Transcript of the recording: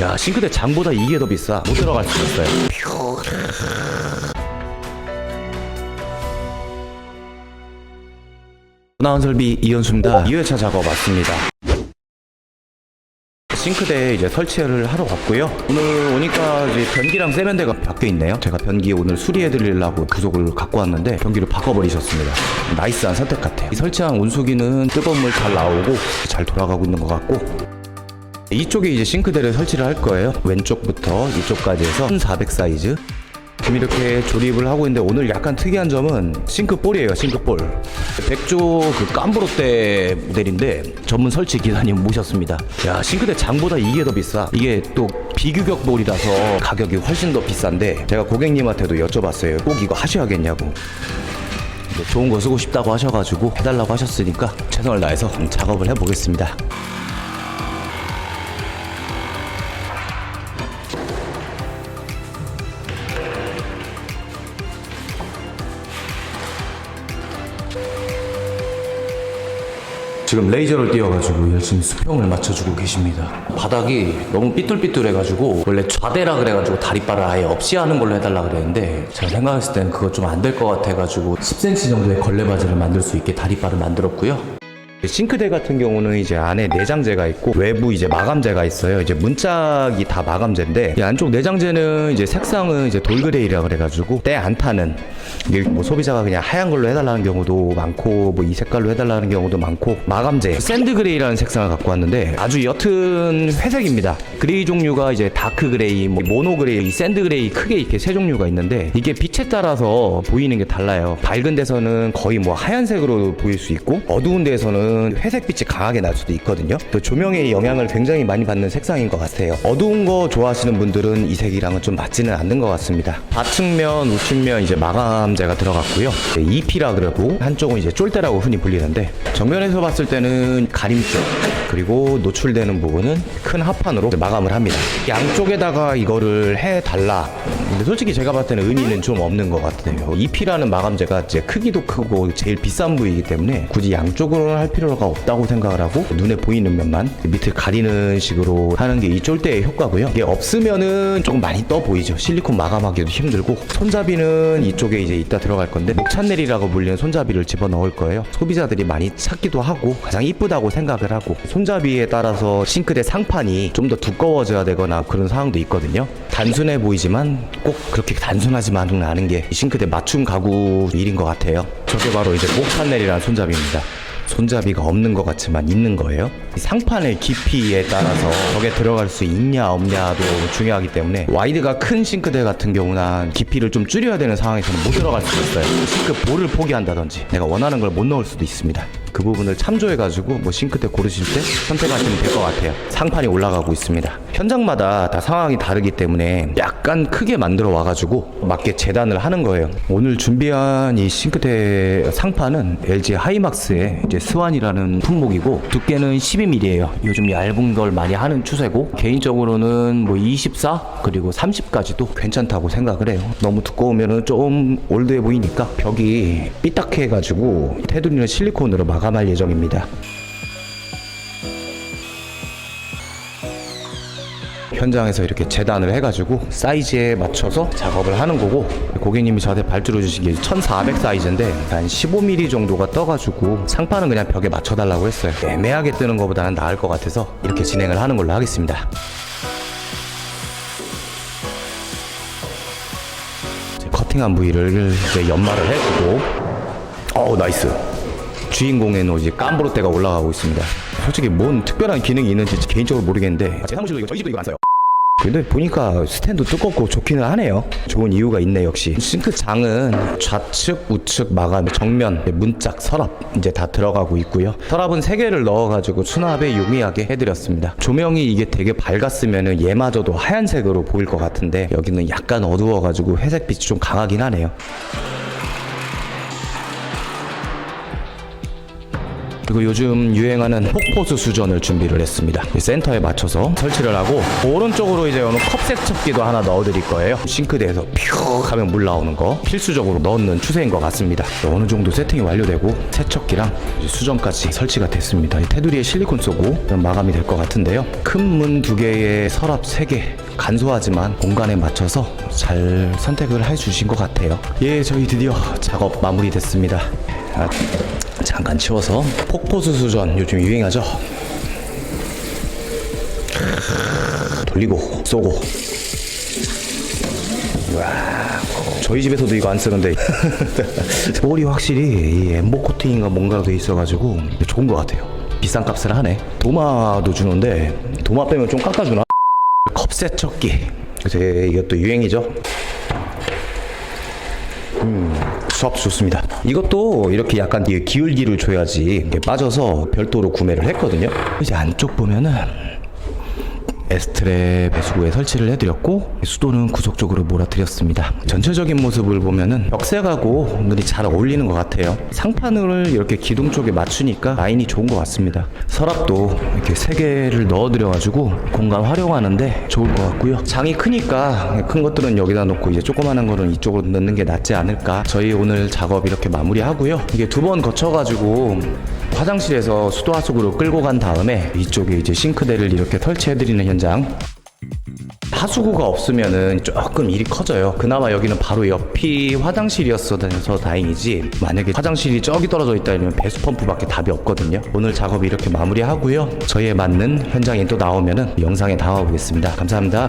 야 싱크대 장보다 이게 더 비싸 못 들어갈 수 있어요 나온 설비 이현수입니다 2회차 작업 왔습니다 싱크대 이제 설치를 하러 갔고요. 오늘 오니까 이제 변기랑 세면대가 바뀌어 있네요. 제가 변기 오늘 수리해 드리려고 부속을 갖고 왔는데 변기를 바꿔버리셨습니다. 나이스한 선택 같아요. 이 설치한 온수기는 뜨거운 물 잘 나오고 잘 돌아가고 있는 것 같고 이쪽에 이제 싱크대를 설치를 할 거예요. 왼쪽부터 이쪽까지 해서 1400 사이즈. 지금 이렇게 조립을 하고 있는데 오늘 약간 특이한 점은 싱크볼이에요 싱크볼. 백조 그 깜브로떼 모델인데 전문 설치 기사님 모셨습니다. 야 싱크대 장보다 이게 더 비싸. 이게 또 비규격 볼이라서 가격이 훨씬 더 비싼데 제가 고객님한테도 여쭤봤어요. 꼭 이거 하셔야겠냐고. 좋은 거 쓰고 싶다고 하셔가지고 해달라고 하셨으니까 최선을 다해서 작업을 해보겠습니다 지금 레이저를 띄워가지고 열심히 수평을 맞춰주고 계십니다. 바닥이 너무 삐뚤삐뚤해가지고 원래 좌대라 그래가지고 다리바를 아예 없이 하는 걸로 해달라 그랬는데 제가 생각했을 때는 그거 좀 안 될 것 같아가지고 10cm 정도의 걸레바지를 만들 수 있게 다리바를 만들었고요. 싱크대 같은 경우는 이제 안에 내장재가 있고 외부 이제 마감재가 있어요. 이제 문짝이 다 마감재인데 이 안쪽 내장재는 이제 색상은 이제 돌그레이라 그래가지고 때 안 타는 뭐 소비자가 그냥 하얀 걸로 해달라는 경우도 많고 뭐 이 색깔로 해달라는 경우도 많고 마감재 샌드 그레이라는 색상을 갖고 왔는데 아주 옅은 회색입니다. 그레이 종류가 이제 다크 그레이, 뭐 모노 그레이, 이 샌드 그레이 크게 이렇게 세 종류가 있는데 이게 빛에 따라서 보이는 게 달라요. 밝은 데서는 거의 뭐 하얀색으로 보일 수 있고 어두운 데에서는 회색빛이 강하게 날 수도 있거든요. 또 조명의 영향을 굉장히 많이 받는 색상인 것 같아요. 어두운 거 좋아하시는 분들은 이 색이랑은 좀 맞지는 않는 것 같습니다. 좌측면, 우측면 이제 마감재가 들어갔고요. EP라 그러고 한쪽은 이제 쫄대라고 흔히 불리는데 정면에서 봤을 때는 가림 쪽 그리고 노출되는 부분은 큰 합판으로 마감을 합니다. 양쪽에다가 이거를 해달라. 근데 솔직히 제가 봤을 때는 의미는 좀 없는 것 같아요. EP라는 마감재가 이제 크기도 크고 제일 비싼 부위이기 때문에 굳이 양쪽으로는 할 필요가 없다고 생각을 하고 눈에 보이는 면만 밑을 가리는 식으로 하는 게 이 쫄대의 효과고요. 이게 없으면은 조금 많이 떠 보이죠. 실리콘 마감하기도 힘들고 손잡이는 이쪽에 이제 이따 들어갈 건데 녹찬넬이라고 불리는 손잡이를 집어 넣을 거예요. 소비자들이 많이 찾기도 하고 가장 이쁘다고 생각을 하고 손잡이에 따라서 싱크대 상판이 좀 더 두꺼워져야 되거나 그런 상황도 있거든요. 단순해 보이지만 꼭 그렇게 단순하지만은 않은 게 이 싱크대 맞춤 가구 일인 것 같아요. 저게 바로 이제 목찬넬이라는 손잡이입니다. 손잡이가 없는 것 같지만 있는 거예요. 이 상판의 깊이에 따라서 저게 들어갈 수 있냐 없냐도 중요하기 때문에 와이드가 큰 싱크대 같은 경우나 깊이를 좀 줄여야 되는 상황에서는 못 들어갈 수 있어요. 싱크 볼을 포기한다든지 내가 원하는 걸 못 넣을 수도 있습니다. 그 부분을 참조해가지고 뭐 싱크대 고르실 때 선택하시면 될 것 같아요. 상판이 올라가고 있습니다. 현장마다 다 상황이 다르기 때문에 약간 크게 만들어 와가지고 맞게 재단을 하는 거예요. 오늘 준비한 이 싱크대 상판은 LG 하이막스의 이제 스완이라는 품목이고 두께는 12mm예요. 요즘 얇은 걸 많이 하는 추세고 개인적으로는 뭐 24 그리고 30까지도 괜찮다고 생각을 해요. 너무 두꺼우면은 좀 올드해 보이니까 벽이 삐딱해가지고 테두리는 실리콘으로 마감할 예정입니다. 현장에서 이렇게 재단을 해가지고 사이즈에 맞춰서 작업을 하는 거고 고객님이 저한테 발주를 주시기에 1400 사이즈인데 한 15mm 정도가 떠가지고 상판은 그냥 벽에 맞춰달라고 했어요. 애매하게 뜨는 것보다는 나을 것 같아서 이렇게 진행을 하는 걸로 하겠습니다. 커팅한 부위를 이제 연마를 해주고. 어우 나이스 주인공에는 이제 깜브로떼가 올라가고 있습니다 솔직히 뭔 특별한 기능이 있는지 개인적으로 모르겠는데 제 사무실도 이거 저희 집도 이거 안 써요 근데 보니까 스탠드 두껍고 좋기는 하네요. 좋은 이유가 있네 역시. 싱크장은 좌측, 우측 마감, 정면, 문짝, 서랍 이제 다 들어가고 있고요. 서랍은 세 개를 넣어가지고 수납에 용이하게 해드렸습니다. 조명이 이게 되게 밝았으면은 얘마저도 하얀색으로 보일 것 같은데 여기는 약간 어두워가지고 회색빛이 좀 강하긴 하네요. 그리고 요즘 유행하는 폭포수 수전을 준비를 했습니다. 이 센터에 맞춰서 설치를 하고 오른쪽으로 이제 오늘 컵 세척기도 하나 넣어드릴 거예요. 싱크대에서 퓨 하면 물 나오는 거 필수적으로 넣는 추세인 것 같습니다. 어느 정도 세팅이 완료되고 세척기랑 수전까지 설치가 됐습니다. 이 테두리에 실리콘 쏘고 마감이 될 것 같은데요. 큰 문 두 개에 서랍 세 개. 간소하지만 공간에 맞춰서 잘 선택을 해주신 것 같아요. 예, 저희 드디어 작업 마무리됐습니다. 아, 잠깐 치워서 폭포수 수전 요즘 유행하죠. 돌리고 쏘고. 와, 저희 집에서도 이거 안 쓰는데 볼이 확실히 이 엠보 코팅인가 뭔가로 돼 있어가지고 좋은 것 같아요. 비싼 값을 하네. 도마도 주는데 도마 빼면 좀 깎아주나? 컵 세척기. 이제 이것도 유행이죠. 수압 좋습니다. 이것도 이렇게 약간 이 기울기를 줘야지 빠져서 별도로 구매를 했거든요. 이제 안쪽 보면은 에스트랩 배수구에 설치를 해드렸고 수도는 구속적으로 몰아드렸습니다. 전체적인 모습을 보면은 벽색하고 은근히 잘 어울리는 것 같아요. 상판을 이렇게 기둥 쪽에 맞추니까 라인이 좋은 것 같습니다. 서랍도 이렇게 세 개를 넣어드려가지고 공간 활용하는데 좋을 것 같고요. 장이 크니까 큰 것들은 여기다 놓고 이제 조그마한 거는 이쪽으로 넣는 게 낫지 않을까. 저희 오늘 작업 이렇게 마무리하고요. 이게 두 번 거쳐가지고 화장실에서 수도 하수구로 끌고 간 다음에 이쪽에 이제 싱크대를 이렇게 설치해드리는 현장. 하수구가 없으면은 조금 일이 커져요. 그나마 여기는 바로 옆이 화장실이었어서 다행이지. 만약에 화장실이 저기 떨어져 있다 이러면 배수 펌프밖에 답이 없거든요. 오늘 작업 이렇게 마무리하고요. 저희에 맞는 현장이 또 나오면은 영상에 담아보겠습니다. 감사합니다.